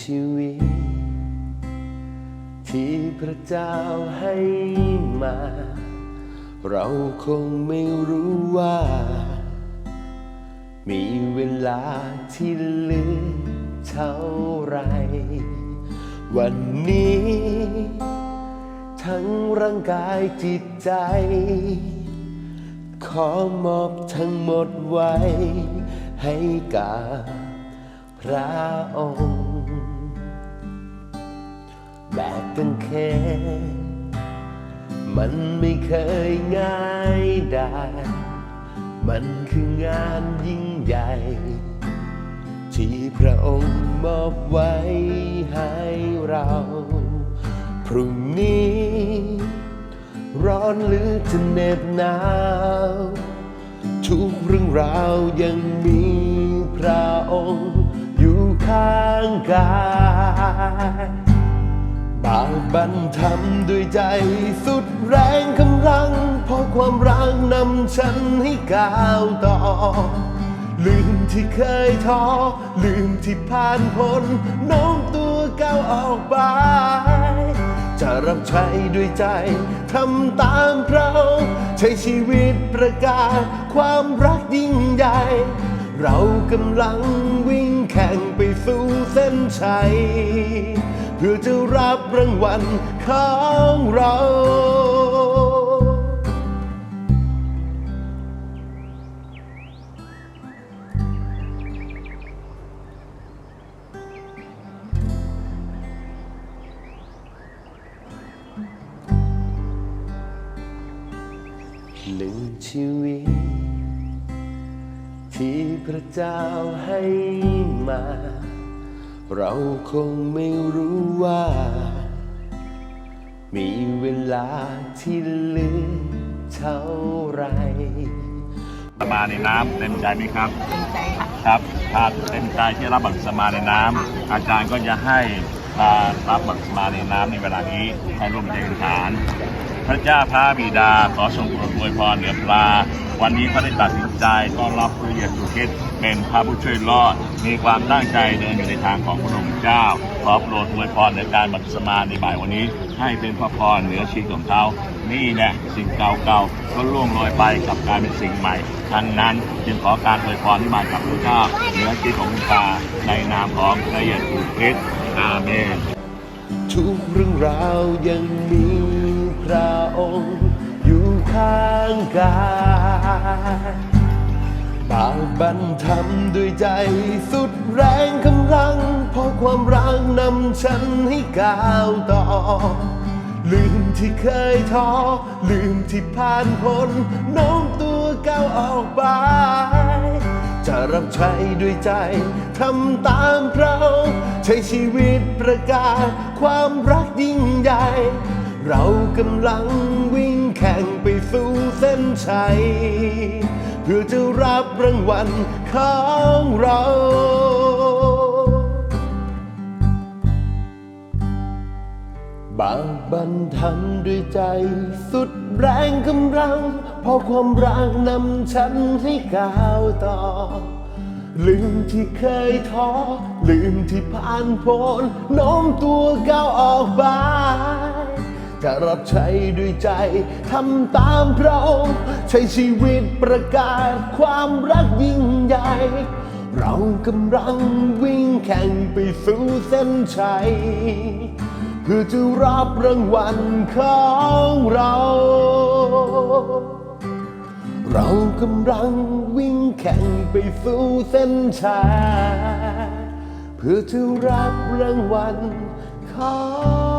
ชีวิต ที่พระเจ้าให้มา เราคงไม่รู้ว่า มีเวลาที่เหลือเท่าไร วันนี้ ทั้งร่างกายจิตใจ ขอมอบทั้งหมดไว้ให้กับพระองค์ แบกกันแค่มันไม่เคยง่ายได้ มันคืองานยิ่งใหญ่ ที่พระองค์มอบไว้ให้เรา พรุ่งนี้ ร้อนหรือจะเหน็บหนาวทุกเรื่องราวยังมีพระองค์อยู่ข้างกาย บากบันทำด้วยใจสุดแรงกำลัง เพราะความรักนำฉันให้ก้าวต่อ ลืมที่เคยท้อ ลืมที่ผ่านพ้นโน้มตัวก้าวออกไป จะรับใช้ด้วยใจทำตามพระองค์ใช้ชีวิตประกาศความรักยิ่งใหญ่เรากำลังวิ่งแข่งไปสู่เส้นชัย พื่อจะรับรางวัลของเราหนึ่งชีวิต ที่พระเจ้าให้มา เราคงไม่รู้ว่า มีเวลาที่เหลือเท่าไหรมาในน้ำเต็มใจไหมครับ เต็มใจค่ะ ครับถ้าเต็มใจที่รับบัพติศมาในน้ำอาจารย์ก็จะให้ มารับบัพติศมาในน้ำในเวลานี้ให้ร่วมใจกันฐาน พระเจ้าพระบิดาขอทรงโปรดอวยพรเหนือปลา วันนี้เขาได้ตัดสินใจต้อนรับพระเยซูคริสต์เป็นพระผู้ช่วยรอด มีความตั้งใจเดินอยู่ในทางของพระองค์เจ้า ขอโปรดอวยพรในการบัพติศมาในบ่ายวันนี้ ให้เป็นพระพรเหนือชีวิตของเขา นี่แหละสิ่งเก่าๆก็ล่วงโรยไปกับการเป็นสิ่งใหม่ทั้งนั้นจึงขอการอวยพรที่มาจากพระเจ้าเหนือชีวิตของคุณตาในนามของพระเยซูคริสต์ อาเมนทุกเรื่องราวยังมีพระองค์อยู่ข้างกายบากบันทำด้วยใจสุดแรงกำลังเพราะความรักนำฉันให้ก้าวต่อ ลืมที่เคยท้อ ลืมที่ผ่านพ้นโน้มตัวก้าวออกไป จะรับใช้ด้วยใจทำตามพระ ใช้ชีวิตประกาศความรักยิ่งใหญ่ เรากำลังวิ่งแข่งไปสู่เส้นชัย เพื่อจะรับรางวัลของเราบากบันทำด้วยใจสุดแรงกำลัง เพราะความรักนำฉันให้ก้าวต่อ ลืมที่เคยท้อ ลืมที่ผ่านพ้นโน้มตัวก้าวออกไปจะรับใช้ด้วยใจทำตามพระองค์ใช้ชีวิตประกาศความรักยิ่งใหญ่ เรากำลังวิ่งแข่งไปสู่เส้นชัย เพื่อจะรับรางวัลของเรา เรากำลังวิ่งแข่งไปสู่เส้นชัยเพื่อจะรับรางวัลของ